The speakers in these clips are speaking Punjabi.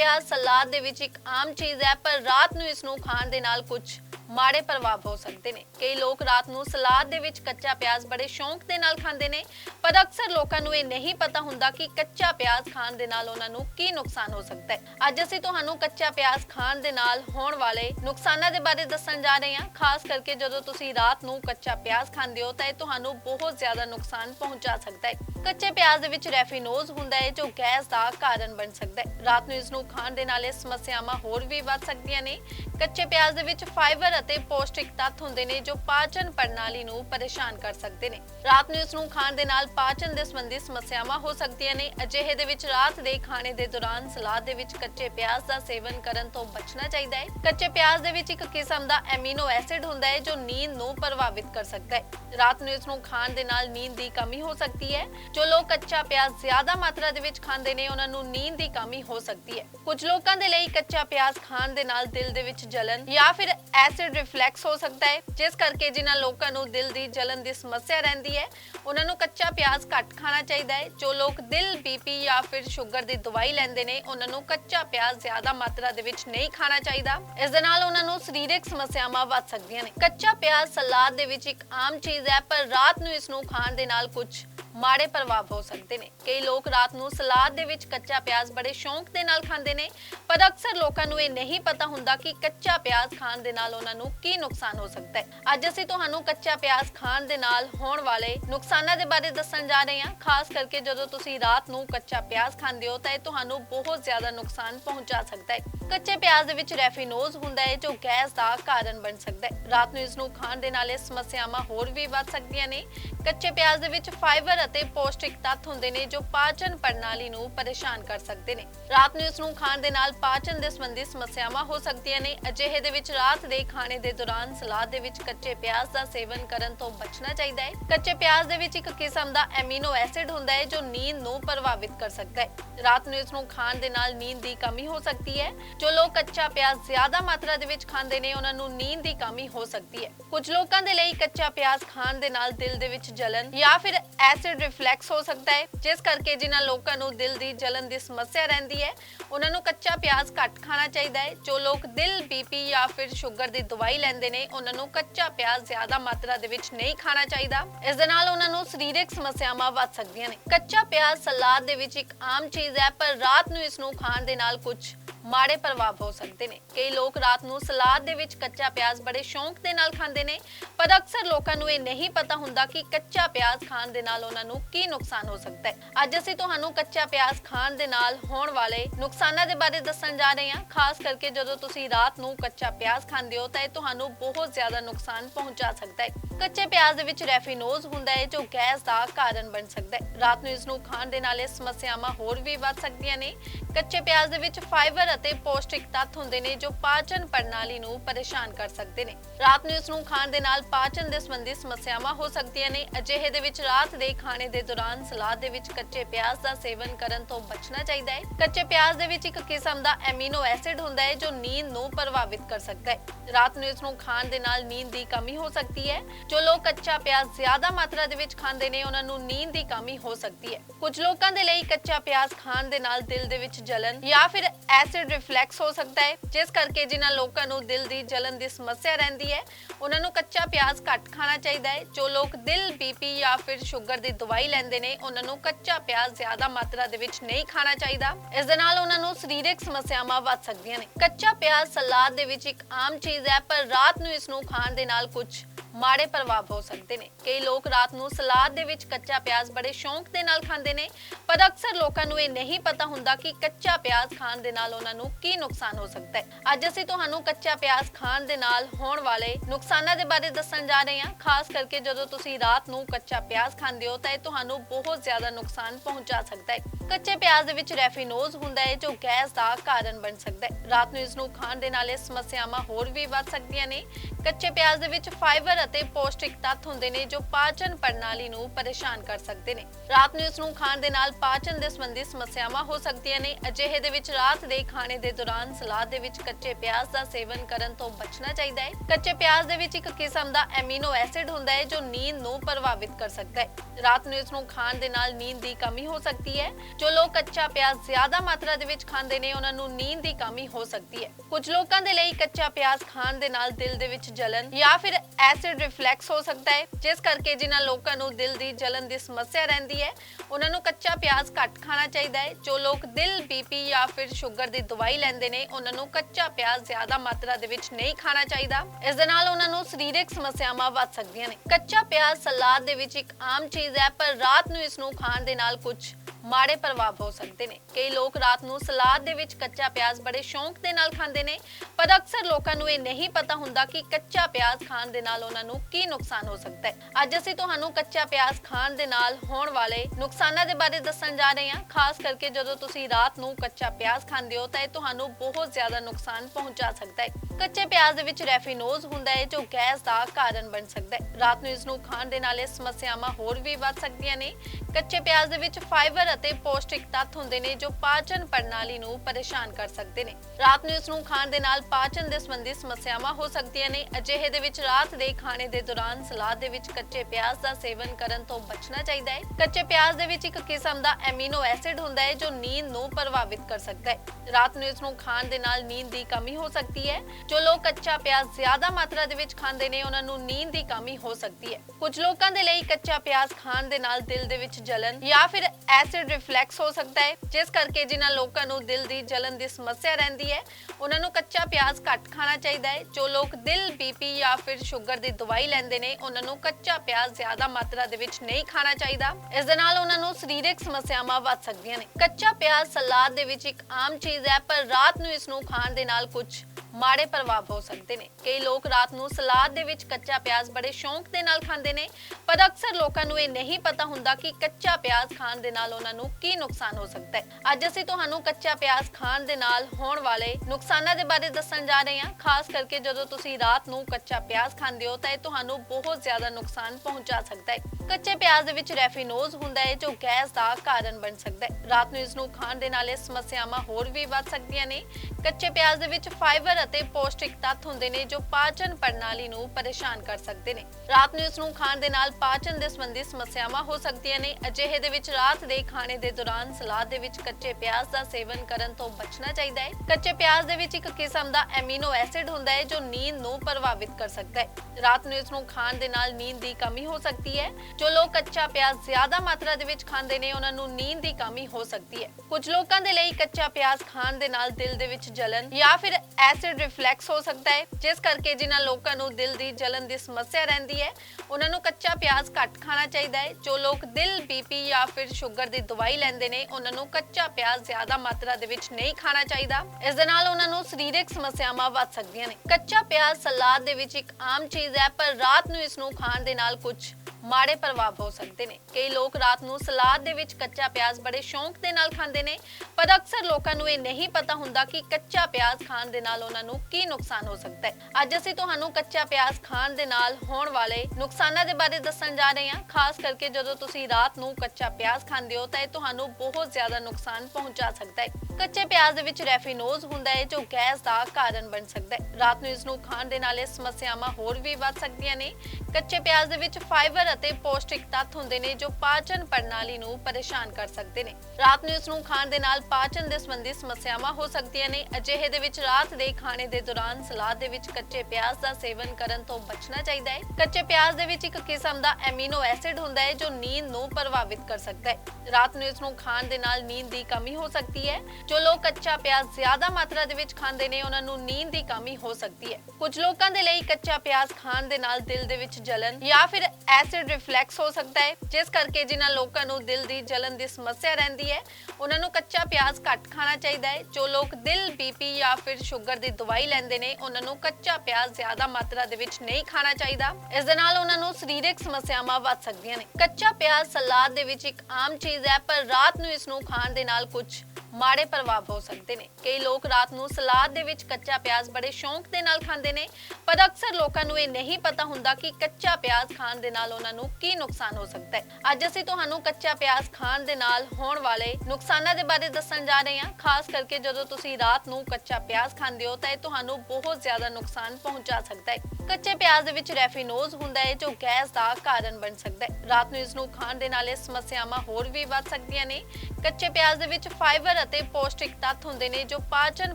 ਪਿਆਜ਼ ਸਲਾਦ ਦੇ ਵਿੱਚ ਇੱਕ ਆਮ ਚੀਜ਼ ਹੈ, ਪਰ ਰਾਤ ਨੂੰ ਇਸ ਨੂੰ ਖਾਣ ਦੇ ਨਾਲ ਕੁਝ ਮਾੜੇ ਪ੍ਰਭਾਵ ਹੋ ਸਕਦੇ ਨੇ। ਕਈ ਲੋਕ ਰਾਤ ਨੂੰ ਸਲਾਦ ਦੇ ਵਿੱਚ ਕੱਚਾ ਪਿਆਜ਼ ਬੜੇ ਸ਼ੌਂਕ ਦੇ ਨਾਲ ਖਾਂਦੇ ਨੇ, ਪਰ ਅਕਸਰ ਲੋਕਾਂ ਨੂੰ ਇਹ ਨਹੀਂ ਪਤਾ ਹੁੰਦਾ ਕਿ ਕੱਚਾ ਪਿਆਜ਼ ਖਾਣ ਦੇ ਨਾਲ ਉਹਨਾਂ ਨੂੰ ਕੀ ਨੁਕਸਾਨ ਹੋ ਸਕਦਾ ਹੈ। ਅੱਜ ਅਸੀਂ ਤੁਹਾਨੂੰ ਕੱਚਾ ਪਿਆਜ਼ ਖਾਣ ਦੇ ਨਾਲ ਹੋਣ ਵਾਲੇ ਨੁਕਸਾਨਾਂ ਦੇ ਬਾਰੇ ਦੱਸਣ ਜਾ ਰਹੇ ਹਾਂ। ਖਾਸ ਕਰਕੇ ਜਦੋਂ ਤੁਸੀਂ ਰਾਤ ਨੂੰ ਕੱਚਾ ਪਿਆਜ਼ ਖਾਂਦੇ ਹੋ, ਤਾਂ ਇਹ ਤੁਹਾਨੂੰ ਬਹੁਤ ਜ਼ਿਆਦਾ ਨੁਕਸਾਨ ਪਹੁੰਚਾ ਸਕਦਾ ਹੈ। ਕੱਚੇ ਪਿਆਜ਼ ਦੇ ਵਿੱਚ ਰੈਫੀਨੋਜ਼ ਹੁੰਦਾ ਹੈ, ਜੋ ਗੈਸ ਦਾ ਕਾਰਨ ਬਣ ਸਕਦਾ ਹੈ। ਰਾਤ ਨੂੰ ਇਸ ਨੂੰ ਖਾਣ ਦੇ ਨਾਲ ਇਹ ਸਮੱਸਿਆਵਾਂ ਹੋਰ ਵੀ ਵੱਧ ਸਕਦੀਆਂ ਨੇ। ਕੱਚੇ ਪਿਆਜ਼ ਦੇ ਵਿੱਚ ਫਾਈਬਰ ਅਤੇ ਪੌਸ਼ਟਿਕ ਤੱਤ ਹੁੰਦੇ ਨੇ, ਜੋ ਪਾਚਨ ਪ੍ਰਣਾਲੀ ਨੂੰ ਪਰੇਸ਼ਾਨ ਕਰ ਸਕਦੇ ਨੇ। ਰਾਤ ਨੂੰ ਇਸ ਨੂੰ ਖਾਣ ਦੇ ਨਾਲ ਪਾਚਨ ਦੇ ਸੰਬੰਧੀ ਸਮੱਸਿਆਵਾਂ ਹੋ ਸਕਦੀਆਂ ਨੇ। ਅਜਿਹੇ ਦੇ ਵਿੱਚ ਰਾਤ ਦੇ ਖਾਣੇ ਦੇ ਦੌਰਾਨ ਸਲਾਦ ਦੇ ਵਿੱਚ ਕੱਚੇ ਪਿਆਜ਼ ਦਾ ਸੇਵਨ ਕਰਨ ਤੋਂ ਬਚਣਾ ਚਾਹੀਦਾ ਹੈ। ਕੱਚੇ ਪਿਆਜ਼ ਦੇ ਵਿੱਚ ਇੱਕ ਕਿਸਮ ਦਾ ਐਮੀਨੋ ਐਸਿਡ ਹੁੰਦਾ ਹੈ, ਜੋ ਨੀਂਦ ਨੂੰ ਪ੍ਰਭਾਵਿਤ ਕਰ ਸਕਦਾ ਹੈ। ਰਾਤ ਨੂੰ ਇਸ ਨੂੰ ਖਾਣ ਦੇ ਨਾਲ ਨੀਂਦ ਦੀ ਕਮੀ ਹੋ ਸਕਦੀ ਹੈ। ਜੋ ਲੋਕ ਕੱਚਾ ਪਿਆਜ਼ ਜ਼ਿਆਦਾ ਮਾਤਰਾ ਦੇ ਵਿੱਚ ਖਾਂਦੇ ਨੇ, ਉਹਨਾਂ ਨੂੰ ਨੀਂਦ ਦੀ ਕਮੀ ਹੋ ਸਕਦੀ ਹੈ। ਕੁਝ ਲੋਕਾਂ ਦੇ ਲਈ ਕੱਚਾ ਪਿਆਜ਼ ਖਾਣ ਦੇ ਨਾਲ ਦਿਲ ਦੇ ਵਿੱਚ ਜਲਨ ਜਾਂ ਫਿਰ ਐਸਿਡ ਰਿਫਲੈਕਸ ਹੋ ਸਕਦਾ ਹੈ, ਜਿਸ ਕਰਕੇ ਜਿਨ੍ਹਾਂ ਲੋਕਾਂ ਨੂੰ ਦਿਲ ਦੀ ਜਲਨ ਦੀ ਸਮੱਸਿਆ ਰਹਿੰਦੀ ਹੈ, ਉਹਨਾਂ ਨੂੰ ਕੱਚਾ ਪਿਆਜ਼ ਘੱਟ ਖਾਣਾ ਚਾਹੀਦਾ ਹੈ। ਜੋ ਲੋਕ ਦਿਲ ਬੀਪੀ ਜਾਂ ਫਿਰ ਸ਼ੂਗਰ ਦੀ ਦਵਾਈ ਲੈਂਦੇ ਨੇ, ਉਹਨਾਂ ਨੂੰ ਕੱਚਾ ਪਿਆਜ਼ ਜ਼ਿਆਦਾ ਮਾਤਰਾ ਦੇ ਵਿੱਚ ਨਹੀਂ ਖਾਣਾ ਚਾਹੀਦਾ। ਇਸ ਦੇ ਨਾਲ ਉਹਨਾਂ ਨੂੰ ਸਰੀਰਕ ਸਮੱਸਿਆਵਾਂ ਵੱਧ ਸਕਦੀਆਂ ਨੇ। ਕੱਚਾ ਪਿਆਜ਼ ਸਲਾਦ ਦੇ ਵਿੱਚ ਇੱਕ ਆਮ ਚੀਜ਼ ਹੈ, ਪਰ ਰਾਤ ਨੂੰ ਇਸ ਨੂੰ ਖਾਣ ਦੇ ਨਾਲ ਕੁਝ ਮਾੜੇ ਪ੍ਰਭਾਵ ਹੋ ਸਕਦੇ ਨੇ। ਕਈ ਲੋਕ ਰਾਤ ਨੂੰ ਸਲਾਦ ਦੇ ਵਿੱਚ ਕੱਚਾ ਪਿਆਜ਼ ਬੜੇ ਸ਼ੌਂਕ ਦੇ ਨਾਲ ਖਾਂਦੇ ਨੇ, ਪਰ ਅਕਸਰ ਲੋਕਾਂ ਨੂੰ ਇਹ ਨਹੀਂ ਪਤਾ ਹੁੰਦਾ ਕਿ ਕੱਚਾ ਪਿਆਜ਼ ਖਾਣ ਦੇ ਨਾਲ ਉਹਨਾਂ ਨੂੰ ਕੀ ਨੁਕਸਾਨ ਹੋ ਸਕਦਾ ਹੈ। ਅੱਜ ਅਸੀਂ ਤੁਹਾਨੂੰ ਕੱਚਾ ਪਿਆਜ਼ ਖਾਣ ਦੇ ਨਾਲ ਹੋਣ ਵਾਲੇ ਨੁਕਸਾਨਾਂ ਦੇ ਬਾਰੇ ਦੱਸਣ ਜਾ ਰਹੇ ਹਾਂ। ਖਾਸ ਕਰਕੇ ਜਦੋਂ ਤੁਸੀਂ ਰਾਤ ਨੂੰ ਕੱਚਾ ਪਿਆਜ਼ ਖਾਂਦੇ ਹੋ ਤਾਂ ਇਹ ਤੁਹਾਨੂੰ ਬਹੁਤ ਜ਼ਿਆਦਾ ਨੁਕਸਾਨ ਪਹੁੰਚਾ ਸਕਦਾ ਹੈ। ਕੱਚੇ ਪਿਆਜ਼ ਦੇ ਵਿੱਚ ਰੈਫੀਨੋਜ਼ ਹੁੰਦਾ ਹੈ, ਜੋ ਗੈਸ ਦਾ ਕਾਰਨ ਬਣ ਸਕਦਾ ਹੈ। ਰਾਤ ਨੂੰ ਇਸ ਨੂੰ ਖਾਣ ਦੇ ਨਾਲ ਇਹ ਸਮੱਸਿਆਵਾਂ ਹੋਰ ਵੀ ਵੱਧ ਸਕਦੀਆਂ ਨੇ। ਕੱਚੇ ਪਿਆਜ਼ ਦੇ ਵਿੱਚ ਫਾਈਬਰ ਅਤੇ ਪੌਸ਼ਟਿਕ ਤੱਤ ਹੁੰਦੇ ਨੇ, ਜੋ ਪਾਚਨ ਪ੍ਰਣਾਲੀ ਨੂੰ ਪਰੇਸ਼ਾਨ ਕਰ ਸਕਦੇ ਨੇ। ਰਾਤ ਨੂੰ ਇਸ ਨੂੰ ਖਾਣ ਦੇ ਨਾਲ ਪਾਚਨ ਦੇ ਸੰਬੰਧੀ ਸਮੱਸਿਆਵਾਂ ਹੋ ਸਕਦੀਆਂ ਨੇ। ਅਜਿਹੇ ਦੇ ਵਿੱਚ ਰਾਤ ਦੇ ਖਾਣੇ ਦੇ ਦੌਰਾਨ ਸਲਾਦ ਦੇ ਵਿੱਚ ਕੱਚੇ ਪਿਆਜ਼ ਦਾ ਸੇਵਨ ਕਰਨ ਤੋਂ ਬਚਣਾ ਚਾਹੀਦਾ ਹੈ। ਕੱਚੇ ਪਿਆਜ਼ ਦੇ ਵਿੱਚ ਇੱਕ ਕਿਸਮ ਦਾ ਐਮੀਨੋ ਐਸਿਡ ਹੁੰਦਾ ਹੈ, ਜੋ ਨੀਂਦ ਨੂੰ ਪ੍ਰਭਾਵਿਤ ਕਰ ਸਕਦਾ ਹੈ। ਰਾਤ ਨੂੰ ਇਸ ਨੂੰ ਖਾਣ ਦੇ ਨਾਲ ਨੀਂਦ ਦੀ ਕਮੀ ਹੋ ਸਕਦੀ ਹੈ। ਜੋ ਲੋਕ ਕੱਚਾ ਪਿਆਜ਼ ਜ਼ਿਆਦਾ ਮਾਤਰਾ ਦੇ ਵਿੱਚ ਖਾਂਦੇ ਨੇ, ਉਹਨਾਂ ਨੂੰ ਨੀਂਦ ਦੀ ਕਮੀ ਹੋ ਸਕਦੀ ਹੈ। ਕੁਝ ਲੋਕਾਂ ਦੇ ਲਈ ਕੱਚਾ ਪਿਆਜ਼ ਖਾਣ ਦੇ ਨਾਲ ਦਿਲ ਦੇ ਵਿੱਚ ਜਲਨ ਜਾਂ ਫਿਰ ਐਸਿਡ ਰਿਫਲੈਕਸ ਹੋ ਸਕਦਾ ਹੈ, ਜਿਸ ਕਰਕੇ ਜਿਨ੍ਹਾਂ ਲੋਕਾਂ ਨੂੰ ਦਿਲ ਦੀ ਜਲਨ ਦੀ ਸਮੱਸਿਆ ਰਹਿੰਦੀ ਹੈ, ਉਹਨਾਂ ਨੂੰ ਕੱਚਾ ਪਿਆਜ਼ ਘੱਟ ਖਾਣਾ ਚਾਹੀਦਾ ਹੈ। ਜੋ ਲੋਕ ਦਿਲ ਬੀਪੀ ਜਾਂ ਫਿਰ ਸ਼ੂਗਰ ਦੀ ਦਵਾਈ ਲੈਂਦੇ ਨੇ, ਉਹਨਾਂ ਨੂੰ ਕੱਚਾ ਪਿਆਜ਼ ਜ਼ਿਆਦਾ ਮਾਤਰਾ ਦੇ ਵਿੱਚ ਨਹੀਂ ਖਾਣਾ ਚਾਹੀਦਾ। ਇਸ ਦੇ ਨਾਲ ਉਹਨਾਂ ਨੂੰ ਸਰੀਰਕ ਸਮੱਸਿਆਵਾਂ ਵੱਧ ਸਕਦੀਆਂ ਨੇ। ਕੱਚਾ ਪਿਆਜ਼ ਸਲਾਦ ਦੇ ਵਿੱਚ ਇੱਕ ਆਮ ਚੀਜ਼ ਹੈ, ਪਰ ਰਾਤ ਨੂੰ ਇਸ ਨੂੰ ਖਾਣ ਦੇ ਨਾਲ ਕੁਝ ਮਾੜੇ ਪ੍ਰਭਾਵ ਹੋ ਸਕਦੇ ਨੇ। ਕਈ ਲੋਕ ਰਾਤ ਨੂੰ ਸਲਾਦ ਦੇ ਵਿੱਚ ਕੱਚਾ ਪਿਆਜ਼ ਬੜੇ ਸ਼ੌਂਕ ਦੇ ਨਾਲ ਖਾਂਦੇ ਨੇ, ਪਰ ਅਕਸਰ ਲੋਕਾਂ ਨੂੰ ਇਹ ਨਹੀਂ ਪਤਾ ਹੁੰਦਾ ਕਿ ਕੱਚਾ ਪਿਆਜ਼ ਖਾਣ ਦੇ ਨਾਲ ਉਹਨਾਂ ਨੂੰ ਕੀ ਨੁਕਸਾਨ ਹੋ ਸਕਦਾ ਹੈ। ਅੱਜ ਅਸੀਂ ਤੁਹਾਨੂੰ ਕੱਚਾ ਪਿਆਜ਼ ਖਾਣ ਦੇ ਨਾਲ ਹੋਣ ਵਾਲੇ ਨੁਕਸਾਨਾਂ ਦੇ ਬਾਰੇ ਦੱਸਣ ਜਾ ਰਹੇ ਹਾਂ। ਖਾਸ ਕਰਕੇ ਜਦੋਂ ਤੁਸੀਂ ਰਾਤ ਨੂੰ ਕੱਚਾ ਪਿਆਜ਼ ਖਾਂਦੇ ਹੋ ਤਾਂ ਇਹ ਤੁਹਾਨੂੰ ਬਹੁਤ ਜ਼ਿਆਦਾ ਨੁਕਸਾਨ ਪਹੁੰਚਾ ਸਕਦਾ ਹੈ। ਕੱਚੇ ਪਿਆਜ਼ ਦੇ ਵਿੱਚ ਰੈਫੀਨੋਜ਼ ਹੁੰਦਾ ਹੈ, ਜੋ ਗੈਸ ਦਾ ਕਾਰਨ ਬਣ ਸਕਦਾ ਹੈ। ਰਾਤ ਨੂੰ ਇਸ ਨੂੰ ਖਾਣ ਦੇ ਨਾਲ ਇਹ ਸਮੱਸਿਆਵਾਂ ਹੋਰ ਵੀ ਵੱਧ ਸਕਦੀਆਂ ਨੇ। ਕੱਚੇ ਪਿਆਜ਼ ਦੇ ਵਿੱਚ ਫਾਈਬਰ ਅਤੇ ਪੌਸ਼ਟਿਕ ਤੱਤ ਹੁੰਦੇ ਨੇ, ਜੋ ਪਾਚਨ ਪ੍ਰਣਾਲੀ ਨੂੰ ਪਰੇਸ਼ਾਨ ਕਰ ਸਕਦੇ ਨੇ। ਰਾਤ ਨੂੰ ਇਸ ਨੂੰ ਖਾਣ ਦੇ ਨਾਲ ਪਾਚਨ ਦੇ ਸੰਬੰਧੀ ਸਮੱਸਿਆਵਾਂ ਹੋ ਸਕਦੀਆਂ ਨੇ। ਅਜਿਹੇ ਦੇ ਵਿੱਚ ਰਾਤ ਦੇ ਖਾਣੇ ਦੇ ਦੌਰਾਨ ਸਲਾਦ ਦੇ ਵਿੱਚ ਕੱਚੇ ਪਿਆਜ਼ ਦਾ ਸੇਵਨ ਕਰਨ ਤੋਂ ਬਚਣਾ ਚਾਹੀਦਾ ਹੈ। ਕੱਚੇ ਪਿਆਜ਼ ਦੇ ਵਿੱਚ ਇੱਕ ਕਿਸਮ ਦਾ ਐਮੀਨੋ ਐਸਿਡ ਹੁੰਦਾ ਹੈ, ਜੋ ਨੀਂਦ ਨੂੰ ਪ੍ਰਭਾਵਿਤ ਕਰ ਸਕਦਾ ਹੈ। ਰਾਤ ਨੂੰ ਇਸ ਨੂੰ ਖਾਣ ਦੇ ਨਾਲ ਨੀਂਦ ਦੀ ਕਮੀ ਹੋ ਸਕਦੀ ਹੈ। ਜੋ ਲੋਕ ਕੱਚਾ ਪਿਆਜ਼ ਜ਼ਿਆਦਾ ਮਾਤਰਾ ਦੇ ਵਿੱਚ ਖਾਂਦੇ ਨੇ, ਉਹਨਾਂ ਨੂੰ ਨੀਂਦ ਦੀ ਕਮੀ ਹੋ ਸਕਦੀ ਹੈ। ਕੁਝ ਲੋਕਾਂ ਦੇ ਲਈ ਕੱਚਾ ਪਿਆਜ਼ ਖਾਣ ਦੇ ਨਾਲ ਦਿਲ ਦੇ ਵਿੱਚ ਜਲਨ ਜਾਂ ਫਿਰ ਐਸਿਡ ਰਿਫਲੈਕਸ ਹੋ ਸਕਦਾ ਹੈ, ਜਿਸ ਕਰਕੇ ਜਿਨ੍ਹਾਂ ਲੋਕਾਂ ਨੂੰ ਦਿਲ ਦੀ ਜਲਨ ਦੀ ਸਮੱਸਿਆ ਰਹਿੰਦੀ ਹੈ, ਉਹਨਾਂ ਨੂੰ ਕੱਚਾ ਪਿਆਜ਼ ਘੱਟ ਖਾਣਾ ਚਾਹੀਦਾ ਹੈ। ਜੋ ਲੋਕ ਦਿਲ ਬੀਪੀ ਜਾਂ ਫਿਰ ਸ਼ੂਗਰ ਦੀ ਦਵਾਈ ਲੈਂਦੇ ਨੇ, ਉਹਨਾਂ ਨੂੰ ਕੱਚਾ ਪਿਆਜ਼ ਜ਼ਿਆਦਾ ਮਾਤਰਾ ਦੇ ਵਿੱਚ ਨਹੀਂ ਖਾਣਾ ਚਾਹੀਦਾ। ਇਸ ਦੇ ਨਾਲ ਉਹਨਾਂ ਨੂੰ ਸਰੀਰਕ ਸਮੱਸਿਆਵਾਂ ਵੱਧ ਸਕਦੀਆਂ ਨੇ। ਕੱਚਾ ਪਿਆਜ਼ ਸਲਾਦ ਦੇ ਵਿੱਚ ਇੱਕ ਆਮ ਚੀਜ਼ ਹੈ, ਪਰ ਰਾਤ ਨੂੰ ਇਸ ਨੂੰ ਖਾਣ ਦੇ ਨਾਲ ਕੁਝ ਮਾੜੇ ਪ੍ਰਭਾਵ ਹੋ ਸਕਦੇ ਨੇ। ਕਈ ਲੋਕ ਰਾਤ ਨੂੰ ਸਲਾਦ ਦੇ ਵਿੱਚ ਕੱਚਾ ਪਿਆਜ਼ ਬੜੇ ਸ਼ੌਂਕ ਦੇ ਨਾਲ ਖਾਂਦੇ ਨੇ, ਪਰ ਅਕਸਰ ਲੋਕਾਂ ਨੂੰ ਇਹ ਨਹੀਂ ਪਤਾ ਹੁੰਦਾ ਕਿ ਕੱਚਾ ਪਿਆਜ਼ ਖਾਣ ਦੇ ਨਾਲ ਉਹਨਾਂ ਨੂੰ ਕੀ ਨੁਕਸਾਨ ਹੋ ਸਕਦਾ ਹੈ। ਅੱਜ ਅਸੀਂ ਤੁਹਾਨੂੰ ਕੱਚਾ ਪਿਆਜ਼ ਖਾਣ ਦੇ ਨਾਲ ਹੋਣ ਵਾਲੇ ਨੁਕਸਾਨਾਂ ਦੇ ਬਾਰੇ ਦੱਸਣ ਜਾ ਰਹੇ ਹਾਂ। ਖਾਸ ਕਰਕੇ ਜਦੋਂ ਤੁਸੀਂ ਰਾਤ ਨੂੰ ਕੱਚਾ ਪਿਆਜ਼ ਖਾਂਦੇ ਹੋ ਤਾਂ ਇਹ ਤੁਹਾਨੂੰ ਬਹੁਤ ਜ਼ਿਆਦਾ ਨੁਕਸਾਨ ਪਹੁੰਚਾ ਸਕਦਾ ਹੈ। ਕੱਚੇ ਪਿਆਜ਼ ਦੇ ਵਿੱਚ ਰੈਫੀਨੋਜ਼ ਹੁੰਦਾ ਹੈ, ਜੋ ਗੈਸ ਦਾ ਕਾਰਨ ਬਣ ਸਕਦਾ ਹੈ। ਰਾਤ ਨੂੰ ਇਸ ਨੂੰ ਖਾਣ ਦੇ ਨਾਲ ਇਹ ਸਮੱਸਿਆਵਾਂ ਹੋਰ ਵੀ ਵੱਧ ਸਕਦੀਆਂ ਨੇ। ਕੱਚੇ ਪਿਆਜ਼ ਦੇ ਵਿੱਚ ਫਾਈਬਰ ਅਤੇ ਪੌਸ਼ਟਿਕ ਤੱਤ ਹੁੰਦੇ ਨੇ ਜੋ ਪਾਚਨ ਪ੍ਰਣਾਲੀ ਨੂੰ ਪਰੇਸ਼ਾਨ ਕਰ ਸਕਦੇ ਨੇ। ਰਾਤ ਨੂੰ ਇਸ ਨੂੰ ਖਾਣ ਦੇ ਨਾਲ ਪਾਚਨ ਦੇ ਸੰਬੰਧੀ ਸਮੱਸਿਆਵਾਂ ਹੋ ਸਕਦੀਆਂ ਨੇ। ਅਜਿਹੇ ਦੇ ਵਿੱਚ ਰਾਤ ਦੇ ਖਾਣੇ ਦੇ ਦੌਰਾਨ ਸਲਾਦ ਦੇ ਵਿੱਚ ਕੱਚੇ ਪਿਆਜ਼ ਦਾ ਸੇਵਨ ਕਰਨ ਤੋਂ ਬਚਣਾ ਚਾਹੀਦਾ ਹੈ। ਕੱਚੇ ਪਿਆਜ਼ ਦੇ ਵਿੱਚ ਇੱਕ ਕਿਸਮ ਦਾ ਐਮੀਨੋ ਐਸਿਡ ਹੁੰਦਾ ਹੈ ਜੋ ਨੀਂਦ ਨੂੰ ਪ੍ਰਭਾਵਿਤ ਕਰ ਸਕਦਾ ਹੈ। ਰਾਤ ਨੂੰ ਇਸ ਨੂੰ ਖਾਣ ਦੇ ਨਾਲ ਨੀਂਦ ਦੀ ਕਮੀ ਹੋ ਸਕਦੀ ਹੈ। ਜੋ ਲੋਕ ਕੱਚਾ ਪਿਆਜ਼ ਜ਼ਿਆਦਾ ਮਾਤਰਾ ਦੇ ਵਿੱਚ ਖਾਂਦੇ ਨੇ, ਉਹਨਾਂ ਨੂੰ ਨੀਂਦ ਦੀ ਕਮੀ ਹੋ ਸਕਦੀ ਹੈ। ਕੁਝ ਲੋਕਾਂ ਦੇ ਲਈ ਕੱਚਾ ਪਿਆਜ਼ ਖਾਣ ਦੇ ਨਾਲ ਦਿਲ ਦੇ ਵਿੱਚ ਜਲਨ ਜਾਂ ਫਿਰ ਐਸਿਡ ਰਿਫਲੈਕਸ ਹੋ ਸਕਦਾ ਹੈ। ਜਿਸ ਕਰਕੇ ਜਿਨ੍ਹਾਂ ਲੋਕਾਂ ਨੂੰ ਦਿਲ ਦੀ ਜਲਨ ਦੀ ਸਮੱਸਿਆ ਰਹਿੰਦੀ ਹੈ, ਉਹਨਾਂ ਨੂੰ ਕੱਚਾ ਪਿਆਜ਼ ਘੱਟ ਖਾਣਾ ਚਾਹੀਦਾ ਹੈ। ਜੋ ਲੋਕ ਦਿਲ ਬੀਪੀ ਜਾਂ ਫਿਰ ਸ਼ੂਗਰ ਦੀ ਦਵਾਈ ਲੈਂਦੇ ਨੇ, ਉਹਨਾਂ ਨੂੰ ਕੱਚਾ ਪਿਆਜ਼ ਜ਼ਿਆਦਾ ਮਾਤਰਾ ਦੇ ਵਿੱਚ ਨਹੀਂ ਖਾਣਾ ਚਾਹੀਦਾ। ਇਸ ਦੇ ਨਾਲ ਉਹਨਾਂ ਨੂੰ ਸਰੀਰਕ ਸਮੱਸਿਆਵਾਂ ਵੱਧ ਸਕਦੀਆਂ ਨੇ। ਕੱਚਾ ਪਿਆਜ਼ ਸਲਾਦ ਦੇ ਵਿੱਚ ਇੱਕ ਆਮ ਚੀਜ਼ ਹੈ, ਪਰ ਰਾਤ ਨੂੰ ਇਸ ਨੂੰ ਖਾਣ ਦੇ ਨਾਲ ਕੁਝ ਮਾੜੇ ਪ੍ਰਭਾਵ ਹੋ ਸਕਦੇ ਨੇ। ਕਈ ਲੋਕ ਰਾਤ ਨੂੰ ਸਲਾਦ ਦੇ ਵਿੱਚ ਕੱਚਾ ਪਿਆਜ਼ ਬੜੇ ਸ਼ੌਂਕ ਦੇ ਨਾਲ ਖਾਂਦੇ ਨੇ, ਪਰ ਅਕਸਰ ਲੋਕਾਂ ਨੂੰ ਇਹ ਨਹੀਂ ਪਤਾ ਹੁੰਦਾ ਕਿ ਕੱਚਾ ਪਿਆਜ਼ ਖਾਣ ਦੇ ਨਾਲ ਉਹਨਾਂ ਨੂੰ ਕੀ ਨੁਕਸਾਨ ਹੋ ਸਕਦਾ ਹੈ। ਅੱਜ ਅਸੀਂ ਤੁਹਾਨੂੰ ਕੱਚਾ ਪਿਆਜ਼ ਖਾਣ ਦੇ ਨਾਲ ਹੋਣ ਵਾਲੇ ਨੁਕਸਾਨਾਂ ਦੇ ਬਾਰੇ ਦੱਸਣ ਜਾ ਰਹੇ ਹਾਂ। ਖਾਸ ਕਰਕੇ ਜਦੋਂ ਤੁਸੀਂ ਰਾਤ ਨੂੰ ਕੱਚਾ ਪਿਆਜ਼ ਖਾਂਦੇ ਹੋ, ਤਾਂ ਇਹ ਤੁਹਾਨੂੰ ਬਹੁਤ ਜ਼ਿਆਦਾ ਨੁਕਸਾਨ ਪਹੁੰਚਾ ਸਕਦਾ ਹੈ। ਕੱਚੇ ਪਿਆਜ਼ ਦੇ ਵਿੱਚ ਰੈਫੀਨੋਜ਼ ਹੁੰਦਾ ਹੈ, ਜੋ ਗੈਸ ਦਾ ਕਾਰਨ ਬਣ ਸਕਦਾ ਹੈ। ਰਾਤ ਨੂੰ ਇਸ ਨੂੰ ਖਾਣ ਦੇ ਨਾਲ ਇਹ ਸਮੱਸਿਆਵਾਂ ਹੋਰ ਵੀ ਵੱਧ ਸਕਦੀਆਂ ਨੇ। ਕੱਚੇ ਪਿਆਜ਼ ਦੇ ਵਿੱਚ ਫਾਈਬਰ ਅਤੇ ਪੌਸ਼ਟਿਕ ਤੱਤ ਹੁੰਦੇ ਨੇ, ਜੋ ਪਾਚਨ ਪ੍ਰਣਾਲੀ ਨੂੰ ਪਰੇਸ਼ਾਨ ਕਰ ਸਕਦੇ ਨੇ। ਰਾਤ ਨੂੰ ਇਸ ਨੂੰ ਖਾਣ ਦੇ ਨਾਲ ਪਾਚਨ ਦੇ ਸੰਬੰਧੀ ਸਮੱਸਿਆਵਾਂ ਹੋ ਸਕਦੀਆਂ ਨੇ। ਅਜਿਹੇ ਦੇ ਵਿੱਚ ਰਾਤ ਦੇ ਖਾਣੇ ਦੇ ਦੌਰਾਨ ਸਲਾਦ ਦੇ ਵਿੱਚ ਕੱਚੇ ਪਿਆਜ਼ ਦਾ ਸੇਵਨ ਕਰਨ ਤੋਂ ਬਚਣਾ ਚਾਹੀਦਾ ਹੈ। ਕੱਚੇ ਪਿਆਜ਼ ਦੇ ਵਿੱਚ ਇੱਕ ਕਿਸਮ ਦਾ ਐਮੀਨੋ ਐਸਿਡ ਹੁੰਦਾ ਹੈ, ਜੋ ਨੀਂਦ ਨੂੰ ਪ੍ਰਭਾਵਿਤ ਕਰ ਸਕਦਾ ਹੈ। ਰਾਤ ਨੂੰ ਇਸ ਨੂੰ ਖਾਣ ਦੇ ਨਾਲ ਨੀਂਦ ਦੀ ਕਮੀ ਹੋ ਸਕਦੀ ਹੈ। ਜੋ ਲੋਕ ਕੱਚਾ ਪਿਆਜ਼ ਜ਼ਿਆਦਾ ਮਾਤਰਾ ਦੇ ਵਿੱਚ ਖਾਂਦੇ ਨੇ, ਉਹਨਾਂ ਨੂੰ ਨੀਂਦ ਦੀ ਕਮੀ ਹੋ ਸਕਦੀ ਹੈ। ਕੁਝ ਲੋਕਾਂ ਦੇ ਲਈ ਕੱਚਾ ਪਿਆਜ਼ ਖਾਣ ਦੇ ਨਾਲ ਦਿਲ ਦੇ ਵਿੱਚ ਜਲਨ ਜਾਂ ਫਿਰ ਐਸਿਡ ਰਿਫਲੈਕਸ ਹੋ ਸਕਦਾ ਹੈ, ਜਿਸ ਕਰਕੇ ਜਿਨ੍ਹਾਂ ਲੋਕਾਂ ਨੂੰ ਦਿਲ ਦੀ ਜਲਨ ਦੀ ਸਮੱਸਿਆ ਰਹਿੰਦੀ ਹੈ, ਉਹਨਾਂ ਨੂੰ ਕੱਚਾ ਪਿਆਜ਼ ਘੱਟ ਖਾਣਾ ਚਾਹੀਦਾ ਹੈ। ਜੋ ਲੋਕ ਦਿਲ ਬੀਪੀ ਜਾਂ ਫਿਰ ਸ਼ੂਗਰ ਦੀ ਦਵਾਈ ਲੈਂਦੇ ਨੇ, ਉਹਨਾਂ ਨੂੰ ਕੱਚਾ ਪਿਆਜ਼ ਜ਼ਿਆਦਾ ਮਾਤਰਾ ਦੇ ਵਿੱਚ ਨਹੀਂ ਖਾਣਾ ਚਾਹੀਦਾ। ਇਸ ਦੇ ਨਾਲ ਉਹਨਾਂ ਨੂੰ ਸਰੀਰਕ ਸਮੱਸਿਆਵਾਂ ਵੱਧ ਸਕਦੀਆਂ ਨੇ। ਕੱਚਾ ਪਿਆਜ਼ ਸਲਾਦ ਦੇ ਵਿੱਚ ਇੱਕ ਆਮ ਚੀਜ਼ ਹੈ, ਪਰ ਰਾਤ ਨੂੰ ਇਸ ਨੂੰ ਖਾਣ ਦੇ ਨਾਲ ਕੁਝ ਮਾੜੇ ਪ੍ਰਭਾਵ ਹੋ ਸਕਦੇ ਨੇ। ਕਈ ਲੋਕ ਰਾਤ ਨੂੰ ਸਲਾਦ ਦੇ ਵਿੱਚ ਕੱਚਾ ਪਿਆਜ਼ ਬੜੇ ਸ਼ੌਂਕ ਦੇ ਨਾਲ ਖਾਂਦੇ ਨੇ, ਪਰ ਅਕਸਰ ਲੋਕਾਂ ਨੂੰ ਇਹ ਨਹੀਂ ਪਤਾ ਹੁੰਦਾ ਕਿ ਕੱਚਾ ਪਿਆਜ਼ ਖਾਣ ਦੇ ਨਾਲ ਉਹਨਾਂ ਨੂੰ ਕੀ ਨੁਕਸਾਨ ਹੋ ਸਕਦਾ ਹੈ। ਅੱਜ ਅਸੀਂ ਤੁਹਾਨੂੰ ਕੱਚਾ ਪਿਆਜ਼ ਖਾਣ ਦੇ ਨਾਲ ਹੋਣ ਵਾਲੇ ਨੁਕਸਾਨਾਂ ਦੇ ਬਾਰੇ ਦੱਸਣ ਜਾ ਰਹੇ ਹਾਂ। ਖਾਸ ਕਰਕੇ ਜਦੋਂ ਤੁਸੀਂ ਰਾਤ ਨੂੰ ਕੱਚਾ ਪਿਆਜ਼ ਖਾਂਦੇ ਹੋ, ਤਾਂ ਇਹ ਤੁਹਾਨੂੰ ਬਹੁਤ ਜ਼ਿਆਦਾ ਨੁਕਸਾਨ ਪਹੁੰਚਾ ਸਕਦਾ ਹੈ। ਕੱਚੇ ਪਿਆਜ਼ ਦੇ ਵਿੱਚ ਰੈਫੀਨੋਜ਼ ਹੁੰਦਾ ਹੈ, ਜੋ ਗੈਸ ਦਾ ਕਾਰਨ ਬਣ ਸਕਦਾ ਹੈ। ਰਾਤ ਨੂੰ ਇਸ ਨੂੰ ਖਾਣ ਦੇ ਨਾਲ ਇਹ ਸਮੱਸਿਆਵਾਂ ਹੋਰ ਵੀ ਵੱਧ ਸਕਦੀਆਂ ਨੇ। ਕੱਚੇ ਪਿਆਜ਼ ਦੇ ਵਿੱਚ ਫਾਈਬਰ ਅਤੇ ਪੌਸ਼ਟਿਕ ਤੱਤ ਹੁੰਦੇ ਨੇ ਜੋ ਪਾਚਨ ਪ੍ਰਣਾਲੀ ਨੂੰ ਪਰੇਸ਼ਾਨ ਕਰ ਸਕਦੇ ਨੇ। ਰਾਤ ਨੂੰ ਇਸ ਨੂੰ ਖਾਣ ਦੇ ਨਾਲ ਪਾਚਨ ਦੇ ਸੰਬੰਧੀ ਸਮੱਸਿਆਵਾਂ ਹੋ ਸਕਦੀਆਂ ਨੇ। ਅਜਿਹੇ ਦੇ ਵਿੱਚ ਰਾਤ ਦੇ ਖਾਣੇ ਦੇ ਦੌਰਾਨ ਸਲਾਦ ਦੇ ਵਿੱਚ ਕੱਚੇ ਪਿਆਜ਼ ਦਾ ਸੇਵਨ ਕਰਨ ਤੋਂ ਬਚਣਾ ਚਾਹੀਦਾ ਹੈ। ਕੱਚੇ ਪਿਆਜ਼ ਦੇ ਵਿੱਚ ਇੱਕ ਕਿਸਮ ਦਾ ਐਮੀਨੋ ਐਸਿਡ ਹੁੰਦਾ ਹੈ ਜੋ ਨੀਂਦ ਨੂੰ ਪ੍ਰਭਾਵਿਤ ਕਰ ਸਕਦਾ ਹੈ। ਰਾਤ ਨੂੰ ਇਸ ਨੂੰ ਖਾਣ ਦੇ ਨਾਲ ਨੀਂਦ ਦੀ ਕਮੀ ਹੋ ਸਕਦੀ ਹੈ। ਜੋ ਲੋਕ ਕੱਚਾ ਪਿਆਜ਼ ਜ਼ਿਆਦਾ ਮਾਤਰਾ ਦੇ ਵਿੱਚ ਖਾਂਦੇ ਨੇ, ਉਹਨਾਂ ਨੂੰ ਨੀਂਦ ਦੀ ਕਮੀ ਹੋ ਸਕਦੀ ਹੈ। ਕੁਝ ਲੋਕਾਂ ਦੇ ਲਈ ਕੱਚਾ ਪਿਆਜ਼ ਖਾਣ ਦੇ ਨਾਲ ਦਿਲ ਦੇ ਵਿੱਚ ਜਲਨ ਜਾਂ ਫਿਰ ਐਸਿਡ ਰਿਫਲੈਕਸ ਹੋ ਸਕਦਾ ਹੈ, ਜਿਸ ਕਰਕੇ ਜਿਨ੍ਹਾਂ ਲੋਕਾਂ ਨੂੰ ਦਿਲ ਦੀ ਜਲਨ ਦੀ ਸਮੱਸਿਆ ਰਹਿੰਦੀ ਹੈ, ਉਹਨਾਂ ਨੂੰ ਕੱਚਾ ਪਿਆਜ਼ ਘੱਟ ਖਾਣਾ ਚਾਹੀਦਾ ਹੈ। ਜੋ ਲੋਕ ਦਿਲ ਬੀਪੀ ਜਾਂ ਫਿਰ ਸ਼ੂਗਰ ਦੀ ਦਵਾਈ ਲੈਂਦੇ ਨੇ, ਉਹਨਾਂ ਨੂੰ ਕੱਚਾ ਪਿਆਜ਼ ਜ਼ਿਆਦਾ ਮਾਤਰਾ ਦੇ ਵਿੱਚ ਨਹੀਂ ਖਾਣਾ ਚਾਹੀਦਾ। ਇਸ ਦੇ ਨਾਲ ਉਹਨਾਂ ਨੂੰ ਸਰੀਰਕ ਸਮੱਸਿਆਵਾਂ ਵੱਧ ਸਕਦੀਆਂ ਨੇ। ਕੱਚਾ ਪਿਆਜ਼ ਸਲਾਦ ਦੇ ਵਿੱਚ ਇੱਕ ਆਮ ਚੀਜ਼ ਹੈ, ਪਰ ਰਾਤ ਨੂੰ ਇਸ ਨੂੰ ਖਾਣ ਦੇ ਨਾਲ ਕੁਝ ਮਾੜੇ ਪ੍ਰਭਾਵ ਹੋ ਸਕਦੇ ਨੇ। ਕਈ ਲੋਕ ਰਾਤ ਨੂੰ ਸਲਾਦ ਦੇ ਵਿੱਚ ਕੱਚਾ ਪਿਆਜ਼ ਬੜੇ ਸ਼ੌਂਕ ਦੇ ਨਾਲ ਖਾਂਦੇ ਨੇ, ਪਰ ਅਕਸਰ ਲੋਕਾਂ ਨੂੰ ਇਹ ਨਹੀਂ ਪਤਾ ਹੁੰਦਾ ਕਿ ਕੱਚਾ ਪਿਆਜ਼ ਖਾਣ ਦੇ ਨਾਲ ਉਹਨਾਂ ਨੂੰ ਕੀ ਨੁਕਸਾਨ ਹੋ ਸਕਦਾ ਹੈ। ਅੱਜ ਅਸੀਂ ਤੁਹਾਨੂੰ ਕੱਚਾ ਪਿਆਜ਼ ਖਾਣ ਦੇ ਨਾਲ ਹੋਣ ਵਾਲੇ ਨੁਕਸਾਨਾਂ ਦੇ ਬਾਰੇ ਦੱਸਣ ਜਾ ਰਹੇ ਹਾਂ। ਖਾਸ ਕਰਕੇ ਜਦੋਂ ਤੁਸੀਂ ਰਾਤ ਨੂੰ ਕੱਚਾ ਪਿਆਜ਼ ਖਾਂਦੇ ਹੋ, ਤਾਂ ਇਹ ਤੁਹਾਨੂੰ ਬਹੁਤ ਜ਼ਿਆਦਾ ਨੁਕਸਾਨ ਪਹੁੰਚਾ ਸਕਦਾ ਹੈ। ਕੱਚੇ ਪਿਆਜ਼ ਦੇ ਵਿੱਚ ਰੈਫੀਨੋਜ਼ ਹੁੰਦਾ ਹੈ, ਜੋ ਗੈਸ ਦਾ ਕਾਰਨ ਬਣ ਸਕਦਾ ਹੈ। ਰਾਤ ਨੂੰ ਇਸ ਨੂੰ ਖਾਣ ਦੇ ਨਾਲ ਇਹ ਸਮੱਸਿਆਵਾਂ ਹੋਰ ਵੀ ਵੱਧ ਸਕਦੀਆਂ ਨੇ। ਕੱਚੇ ਪਿਆਜ਼ ਦੇ ਵਿੱਚ ਫਾਈਬਰ ਅਤੇ ਪੌਸ਼ਟਿਕ ਤੱਤ ਹੁੰਦੇ ਨੇ, ਜੋ ਪਾਚਨ ਪ੍ਰਣਾਲੀ ਨੂੰ ਪਰੇਸ਼ਾਨ ਕਰ ਸਕਦੇ ਨੇ। ਰਾਤ ਨੂੰ ਇਸ ਨੂੰ ਖਾਣ ਦੇ ਨਾਲ ਪਾਚਨ ਦੇ ਸੰਬੰਧੀ ਸਮੱਸਿਆਵਾਂ ਹੋ ਸਕਦੀਆਂ ਨੇ। ਅਜਿਹੇ ਦੇ ਵਿੱਚ ਰਾਤ ਦੇ ਖਾਣੇ ਦੇ ਦੌਰਾਨ ਸਲਾਦ ਦੇ ਵਿੱਚ ਕੱਚੇ ਪਿਆਜ਼ ਦਾ ਸੇਵਨ ਕਰਨ ਤੋਂ ਬਚਣਾ ਚਾਹੀਦਾ ਹੈ। ਕੱਚੇ ਪਿਆਜ਼ ਦੇ ਵਿੱਚ ਇੱਕ ਕਿਸਮ ਦਾ ਐਮੀਨੋ ਐਸਿਡ ਹੁੰਦਾ ਹੈ, ਜੋ ਨੀਂਦ ਨੂੰ ਪ੍ਰਭਾਵਿਤ ਕਰ ਸਕਦਾ ਹੈ। ਰਾਤ ਨੂੰ ਇਸ ਨੂੰ ਖਾਣ ਦੇ ਨਾਲ ਨੀਂਦ ਦੀ ਕਮੀ ਹੋ ਸਕਦੀ ਹੈ। ਜੋ ਲੋਕ ਕੱਚਾ ਪਿਆਜ਼ ਜ਼ਿਆਦਾ ਮਾਤਰਾ ਦੇ ਵਿੱਚ ਖਾਂਦੇ ਨੇ, ਉਹਨਾਂ ਨੂੰ ਨੀਂਦ ਦੀ ਕਮੀ ਹੋ ਸਕਦੀ ਹੈ। ਕੁਝ ਲੋਕਾਂ ਦੇ ਲਈ ਕੱਚਾ ਪਿਆਜ਼ ਖਾਣ ਦੇ ਨਾਲ ਦਿਲ ਦੇ ਵਿੱਚ ਜਲਨ ਜਾਂ ਫਿਰ ਐਸਿਡ ਰਿਫਲੈਕਸ ਹੋ ਸਕਦਾ ਹੈ, ਜਿਸ ਕਰਕੇ ਜਿਨ੍ਹਾਂ ਲੋਕਾਂ ਨੂੰ ਦਿਲ ਦੀ ਜਲਨ ਦੀ ਸਮੱਸਿਆ ਰਹਿੰਦੀ ਹੈ, ਉਹਨਾਂ ਨੂੰ ਕੱਚਾ ਪਿਆਜ਼ ਘੱਟ ਖਾਣਾ ਚਾਹੀਦਾ ਹੈ। ਜੋ ਲੋਕ ਦਿਲ ਬੀਪੀ ਜਾਂ ਫਿਰ ਸ਼ੂਗਰ ਦੀ ਦਵਾਈ ਲੈਂਦੇ ਨੇ, ਉਹਨਾਂ ਨੂੰ ਕੱਚਾ ਪਿਆਜ਼ ਜ਼ਿਆਦਾ ਮਾਤਰਾ ਦੇ ਵਿੱਚ ਨਹੀਂ ਖਾਣਾ ਚਾਹੀਦਾ। ਇਸ ਦੇ ਨਾਲ ਉਹਨਾਂ ਨੂੰ ਸਰੀਰਕ ਸਮੱਸਿਆਵਾਂ ਵੱਧ ਸਕਦੀਆਂ ਨੇ। ਕੱਚਾ ਪਿਆਜ਼ ਸਲਾਦ ਦੇ ਵਿੱਚ ਇੱਕ ਆਮ ਚੀਜ਼ ਹੈ, ਪਰ ਰਾਤ ਨੂੰ ਇਸ ਨੂੰ ਖਾਣ ਦੇ ਨਾਲ ਕੁਝ ਮਾੜੇ ਪ੍ਰਭਾਵ ਹੋ ਸਕਦੇ ਨੇ। ਕਈ ਲੋਕ ਰਾਤ ਨੂੰ ਸਲਾਦ ਦੇ ਵਿੱਚ ਕੱਚਾ ਪਿਆਜ਼ ਬੜੇ ਸ਼ੌਂਕ ਦੇ ਨਾਲ ਖਾਂਦੇ ਨੇ, ਪਰ ਅਕਸਰ ਲੋਕਾਂ ਨੂੰ ਇਹ ਨਹੀਂ ਪਤਾ ਹੁੰਦਾ ਕਿ ਕੱਚਾ ਪਿਆਜ਼ ਖਾਣ ਦੇ ਨਾਲ ਉਹਨਾਂ ਨੂੰ ਕੀ ਨੁਕਸਾਨ ਹੋ ਸਕਦਾ ਹੈ। ਅੱਜ ਅਸੀਂ ਤੁਹਾਨੂੰ ਕੱਚਾ ਪਿਆਜ਼ ਖਾਣ ਦੇ ਨਾਲ ਹੋਣ ਵਾਲੇ ਨੁਕਸਾਨਾਂ ਦੇ ਬਾਰੇ ਦੱਸਣ ਜਾ ਰਹੇ ਹਾਂ। ਖਾਸ ਕਰਕੇ ਜਦੋਂ ਤੁਸੀਂ ਰਾਤ ਨੂੰ ਕੱਚਾ ਪਿਆਜ਼ ਖਾਂਦੇ ਹੋ, ਤਾਂ ਇਹ ਤੁਹਾਨੂੰ ਬਹੁਤ ਜ਼ਿਆਦਾ ਨੁਕਸਾਨ ਪਹੁੰਚਾ ਸਕਦਾ ਹੈ। ਕੱਚੇ ਪਿਆਜ਼ ਦੇ ਵਿੱਚ ਰੈਫਿਨੋਜ਼ ਹੁੰਦਾ ਹੈ, ਜੋ ਗੈਸ ਦਾ ਕਾਰਨ ਬਣ ਸਕਦਾ ਹੈ। ਰਾਤ ਨੂੰ ਇਸ ਨੂੰ ਖਾਣ ਦੇ ਨਾਲ ਇਹ ਸਮੱਸਿਆਵਾਂ ਹੋਰ ਵੀ ਵੱਧ ਸਕਦੀਆਂ ਨੇ। ਕੱਚੇ ਪਿਆਜ਼ ਦੇ ਵਿੱਚ ਫਾਈਬਰ ਅਤੇ ਪੌਸ਼ਟਿਕ ਤੱਤ ਹੁੰਦੇ ਨੇ ਜੋ ਪਾਚਨ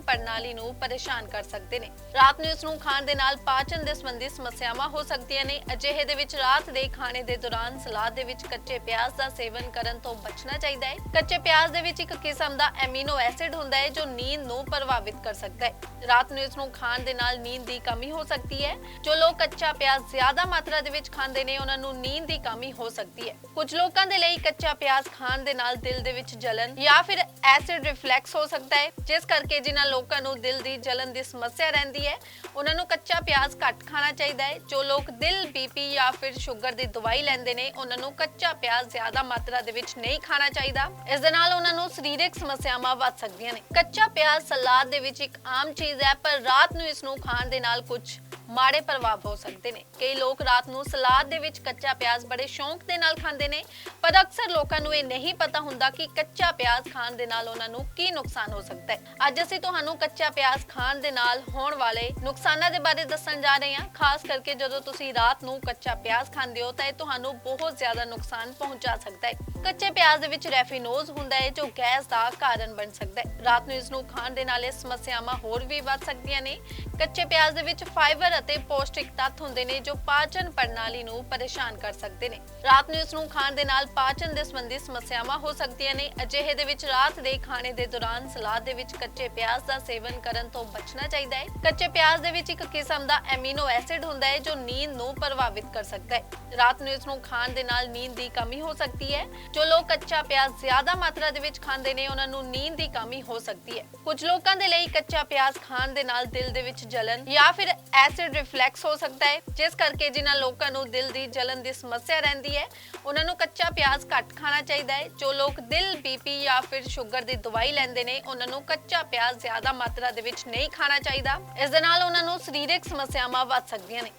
ਪ੍ਰਣਾਲੀ ਨੂੰ ਪਰੇਸ਼ਾਨ ਕਰ ਸਕਦੇ ਨੇ। ਰਾਤ ਨੂੰ ਇਸ ਨੂੰ ਖਾਣ ਦੇ ਨਾਲ ਪਾਚਨ ਦੇ ਸੰਬੰਧੀ ਸਮੱਸਿਆਵਾਂ ਹੋ ਸਕਦੀਆਂ ਨੇ। ਅਜਿਹੇ ਦੇ ਵਿੱਚ ਰਾਤ ਦੇ ਖਾਣੇ ਦੇ ਦੌਰਾਨ ਸਲਾਦ ਦੇ ਵਿੱਚ ਕੱਚੇ ਪਿਆਜ਼ ਦਾ ਸੇਵਨ ਕਰਨ ਤੋਂ ਬਚਣਾ ਚਾਹੀਦਾ ਹੈ। ਕੱਚੇ ਪਿਆਜ਼ ਦੇ ਵਿੱਚ ਇੱਕ ਕਿਸਮ ਦਾ ਐਮੀਨੋ ਐਸਿਡ ਹੁੰਦਾ ਹੈ ਜੋ ਨੀਂਦ ਨੂੰ ਪ੍ਰਭਾਵਿਤ ਕਰ ਸਕਦਾ ਹੈ। ਰਾਤ ਨੂੰ ਇਸ ਨੂੰ ਖਾਣ ਦੇ ਨਾਲ ਨੀਂਦ ਦੀ ਕਮੀ ਹੋ ਸਕਦੀ ਹੈ। ਜੋ ਲੋਕ ਕੱਚਾ ਪਿਆਜ਼ ਜ਼ਿਆਦਾ ਮਾਤਰਾ ਦੇ ਵਿੱਚ ਖਾਂਦੇ ਨੇ, ਉਹਨਾਂ ਨੂੰ ਨੀਂਦ ਦੀ ਕਮੀ ਹੋ ਸਕਦੀ ਹੈ। ਕੁਝ ਲੋਕਾਂ ਦੇ ਲਈ ਕੱਚਾ ਪਿਆਜ਼ ਖਾਣ ਦੇ ਨਾਲ ਦਿਲ ਦੇ ਵਿੱਚ ਜਲਨ ਜਾਂ ਫਿਰ ਐਸਿਡ ਰਿਫਲੈਕਸ ਹੋ ਸਕਦਾ ਹੈ, ਜਿਸ ਕਰਕੇ ਜਿਨ੍ਹਾਂ ਲੋਕਾਂ ਨੂੰ ਦਿਲ ਦੀ ਜਲਨ ਦੀ ਸਮੱਸਿਆ ਰਹਿੰਦੀ ਹੈ, ਉਹਨਾਂ ਨੂੰ ਕੱਚਾ ਪਿਆਜ਼ ਘੱਟ ਖਾਣਾ ਚਾਹੀਦਾ ਹੈ। ਜੋ ਲੋਕ ਦਿਲ ਬੀਪੀ ਜਾਂ ਫਿਰ ਸ਼ੂਗਰ ਦੀ ਦਵਾਈ ਲੈਂਦੇ ਨੇ, ਉਹਨਾਂ ਨੂੰ ਕੱਚਾ ਪਿਆਜ਼ ਜ਼ਿਆਦਾ ਮਾਤਰਾ ਦੇ ਵਿੱਚ ਨਹੀਂ ਖਾਣਾ ਚਾਹੀਦਾ। ਇਸ ਦੇ ਨਾਲ ਉਹਨਾਂ ਨੂੰ ਸਰੀਰਕ ਸਮੱਸਿਆਵਾਂ ਵੱਧ ਸਕਦੀਆਂ ਨੇ। ਕੱਚਾ ਪਿਆਜ਼ ਸਲਾਦ ਦੇ ਵਿੱਚ ਇੱਕ ਆਮ ਚੀਜ਼ ਹੈ, ਪਰ ਰਾਤ ਨੂੰ ਇਸ ਨੂੰ ਖਾਣ ਦੇ ਨਾਲ ਕੁਝ ਮਾੜੇ ਪ੍ਰਭਾਵ ਹੋ ਸਕਦੇ ਨੇ। ਕਈ ਲੋਕ ਰਾਤ ਨੂੰ ਸਲਾਦ ਦੇ ਵਿੱਚ ਕੱਚਾ ਪਿਆਜ਼ ਬੜੇ ਸ਼ੌਂਕ ਦੇ ਨਾਲ ਖਾਂਦੇ ਨੇ, ਪਰ ਅਕਸਰ ਲੋਕਾਂ ਨੂੰ ਇਹ ਨਹੀਂ ਪਤਾ ਹੁੰਦਾ ਕਿ ਕੱਚਾ ਪਿਆਜ਼ ਖਾਣ ਦੇ ਨਾਲ ਉਹਨਾਂ ਨੂੰ ਕੀ ਨੁਕਸਾਨ ਹੋ ਸਕਦਾ ਹੈ। ਅੱਜ ਅਸੀਂ ਤੁਹਾਨੂੰ ਕੱਚਾ ਪਿਆਜ਼ ਖਾਣ ਦੇ ਨਾਲ ਹੋਣ ਵਾਲੇ ਨੁਕਸਾਨਾਂ ਦੇ ਬਾਰੇ ਦੱਸਣ ਜਾ ਰਹੇ ਹਾਂ। ਖਾਸ ਕਰਕੇ ਜਦੋਂ ਤੁਸੀਂ ਰਾਤ ਨੂੰ ਕੱਚਾ ਪਿਆਜ਼ ਖਾਂਦੇ ਹੋ, ਤਾਂ ਇਹ ਤੁਹਾਨੂੰ ਬਹੁਤ ਜ਼ਿਆਦਾ ਨੁਕਸਾਨ ਪਹੁੰਚਾ ਸਕਦਾ ਹੈ। ਕੱਚੇ ਪਿਆਜ਼ ਦੇ ਵਿੱਚ ਰੈਫਿਨੋਜ਼ ਹੁੰਦਾ ਹੈ, ਜੋ ਗੈਸ ਦਾ ਕਾਰਨ ਬਣ ਸਕਦਾ ਹੈ। ਰਾਤ ਨੂੰ ਇਸ ਨੂੰ ਖਾਣ ਦੇ ਨਾਲ ਇਹ ਸਮੱਸਿਆਵਾਂ ਹੋਰ ਵੀ ਵੱਧ ਸਕਦੀਆਂ ਨੇ। ਕੱਚੇ ਪਿਆਜ਼ ਦੇ ਵਿੱਚ ਫਾਈਬਰ ਅਤੇ ਪੌਸ਼ਟਿਕ ਤੱਤ ਹੁੰਦੇ ਨੇ, ਜੋ ਪਾਚਨ ਪ੍ਰਣਾਲੀ ਨੂੰ ਪਰੇਸ਼ਾਨ ਕਰ ਸਕਦੇ ਨੇ। ਰਾਤ ਨੂੰ ਇਸ ਨੂੰ ਖਾਣ ਦੇ ਨਾਲ ਪਾਚਨ ਦੇ ਸੰਬੰਧੀ ਸਮੱਸਿਆਵਾਂ ਹੋ ਸਕਦੀਆਂ ਨੇ। ਅਜਿਹੇ ਦੇ ਵਿੱਚ ਰਾਤ ਦੇ ਖਾਣੇ ਦੇ ਦੌਰਾਨ ਸਲਾਦ ਦੇ ਵਿੱਚ ਕੱਚੇ ਪਿਆਜ਼ ਦਾ ਸੇਵਨ ਕਰਨ ਤੋਂ ਬਚਣਾ ਚਾਹੀਦਾ ਹੈ। ਕੱਚੇ ਪਿਆਜ਼ ਦੇ ਵਿੱਚ ਇੱਕ ਕਿਸਮ ਦਾ ਐਮੀਨੋ ਐਸਿਡ ਹੁੰਦਾ ਹੈ, ਜੋ ਨੀਂਦ ਨੂੰ ਪ੍ਰਭਾਵਿਤ ਕਰ ਸਕਦਾ ਹੈ। ਰਾਤ ਨੂੰ ਇਸ ਨੂੰ ਖਾਣ ਦੇ ਨਾਲ ਨੀਂਦ ਦੀ ਕਮੀ ਹੋ ਸਕਦੀ ਹੈ। ਜੋ ਲੋਕ ਕੱਚਾ ਪਿਆਜ਼ ਜ਼ਿਆਦਾ ਮਾਤਰਾ ਦੇ ਵਿੱਚ ਖਾਂਦੇ ਨੇ, ਉਹਨਾਂ ਨੂੰ ਨੀਂਦ ਦੀ ਕਮੀ ਹੋ ਸਕਦੀ ਹੈ। ਕੁਝ ਲੋਕਾਂ ਦੇ ਲਈ ਕੱਚਾ ਪਿਆਜ਼ ਖਾਣ ਦੇ ਨਾਲ ਦਿਲ ਦੇ ਵਿੱਚ ਜਲਨ ਜਾਂ ਫਿਰ ਐਸਿਡ ਰਿਫਲੈਕਸ ਹੋ ਸਕਦਾ ਹੈ, ਜਿਸ ਕਰਕੇ ਜਿਨ੍ਹਾਂ ਲੋਕਾਂ ਨੂੰ ਦਿਲ ਦੀ ਜਲਨ ਦੀ ਸਮੱਸਿਆ ਰਹਿੰਦੀ ਹੈ, ਉਹਨਾਂ ਨੂੰ ਕੱਚਾ ਪਿਆਜ਼ ਘੱਟ ਖਾਣਾ ਚਾਹੀਦਾ ਹੈ। ਜੋ ਲੋਕ ਦਿਲ ਬੀਪੀ ਜਾਂ ਫਿਰ ਸ਼ੂਗਰ ਦੀ ਦਵਾਈ ਲੈਂਦੇ ਨੇ, ਉਹਨਾਂ ਨੂੰ ਕੱਚਾ ਪਿਆਜ਼ ਜ਼ਿਆਦਾ ਮਾਤਰਾ ਦੇ ਵਿੱਚ ਨਹੀਂ ਖਾਣਾ ਚਾਹੀਦਾ। ਇਸ ਦੇ ਨਾਲ ਉਹਨਾਂ ਨੂੰ ਸਰੀਰਕ ਸਮੱਸਿਆਵਾਂ ਵੱਧ ਸਕਦੀਆਂ ਨੇ।